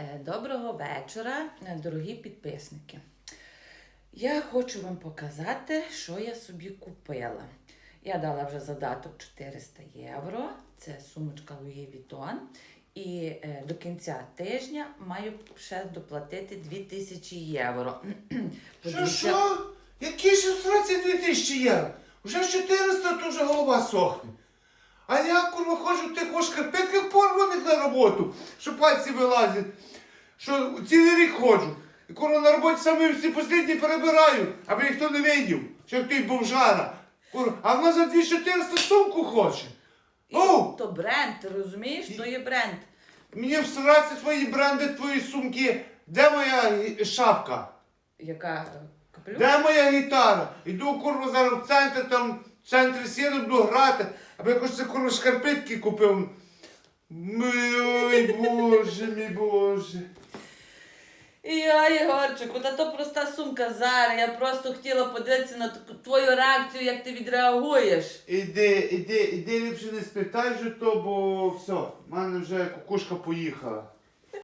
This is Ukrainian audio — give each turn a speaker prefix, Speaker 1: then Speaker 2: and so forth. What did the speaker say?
Speaker 1: Е, Доброго вечора, е, дорогі підписники. Я хочу вам показати, що я собі купила. Я дала вже задаток 400 євро. Це сумочка Louis Vuitton. І е, до кінця тижня маю ще доплатити 2000 євро.
Speaker 2: Що, що? Які ж сраці 2000 євро? Уже 400, то вже голова сохне. А я, курва, ходжу в тих ось порваних на роботу, що пальці вилазять, що цілий рік ходжу. І курва на роботі саме всі послідні перебираю, аби ніхто не видів, що той бомжара. Курва, а вона за 2400 сумку хоче.
Speaker 1: І
Speaker 2: О!
Speaker 1: То бренд, ти розумієш? То є бренд.
Speaker 2: Мені всраться твої бренди, твої сумки. Де моя гі- шапка?
Speaker 1: Яка е, капелюх?
Speaker 2: Де моя гітара? Іду курва зараз в центр, там в центрі сіду буду грати, аби якось це курва шкарпетки купив. Ой, боже мій боже.
Speaker 1: Я, Ігорчику, та то проста сумка зараз. Я просто хотіла подивитися на твою реакцію, як ти відреагуєш.
Speaker 2: Іди, іди, іди ліпше не спитай же то, бо все, в мене вже кукушка поїхала.